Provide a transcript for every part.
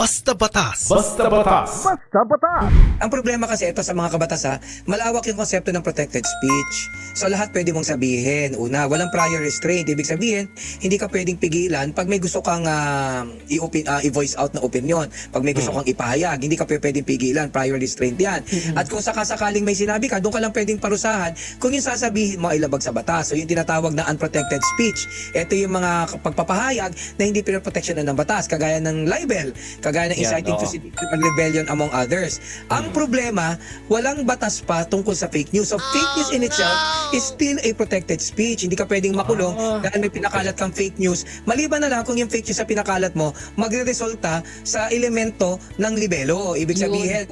Basta Batas. Basta batas. Ang problema kasi ito sa mga kabatasan, malawak yung konsepto ng protected speech. So lahat pwede mong sabihin. Una, walang prior restraint. Ibig sabihin, hindi ka pwedeng pigilan pag may gusto kang ah, i-open, ah, i-voice out na opinion. Pag may gusto kang ipahayag, hindi ka pwe- pwedeng pigilan. Prior restraint yan. At kung sakasakaling may sinabi ka, doon ka lang pwedeng parusahan kung yung sasabihin mo ay labag sa batas. So yung tinatawag na unprotected speech. Ito yung mga pagpapahayag na hindi pinoproteksyonan ng batas. Kagaya ng libel, kagaya ng inciting to oo. civil rebellion among others. Ang problema, walang batas pa tungkol sa fake news. So fake news in itself is still a protected speech. Hindi ka pwedeng makulong dahil may pinakalat kang fake news. Maliban na lang kung yung fake news sa pinakalat mo, magre-resulta sa elemento ng libelo. Ibig Yun. sabihin,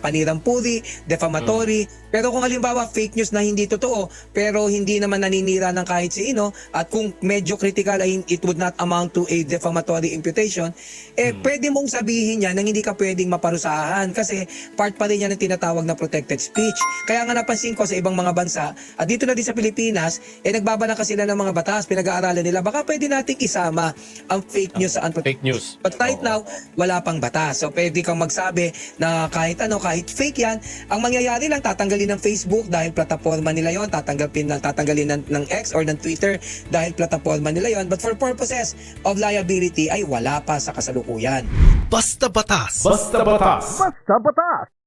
panirang puri, defamatory. Pero kung halimbawa fake news na hindi totoo, pero hindi naman naninira ng kahit sino, at kung medyo critical ay it would not amount to a defamatory imputation, eh pwede mong sabihin yan nang hindi ka pwedeng maparusahan kasi part pa rin yan ng tinatawag na protected speech. Kaya nga napansin ko sa ibang mga bansa, at dito na din sa Pilipinas, eh nagbabalaka sila ng mga batas, pinag-aaralan nila, baka pwede nating isama ang fake news sa unprotected Fake news. But right now, wala pang batas. So pwede kang magsabi na kahit ano, kahit fake yan, ang mangyayari lang, tatanggalin ng Facebook dahil plataforma nila yon tatanggalin, ng, tatanggalin ng, ng X or ng Twitter dahil plataforma nila yon But for purposes of liability, ay wala pa sa kasalukuyan. Basta Batas. Basta batas. Basta batas!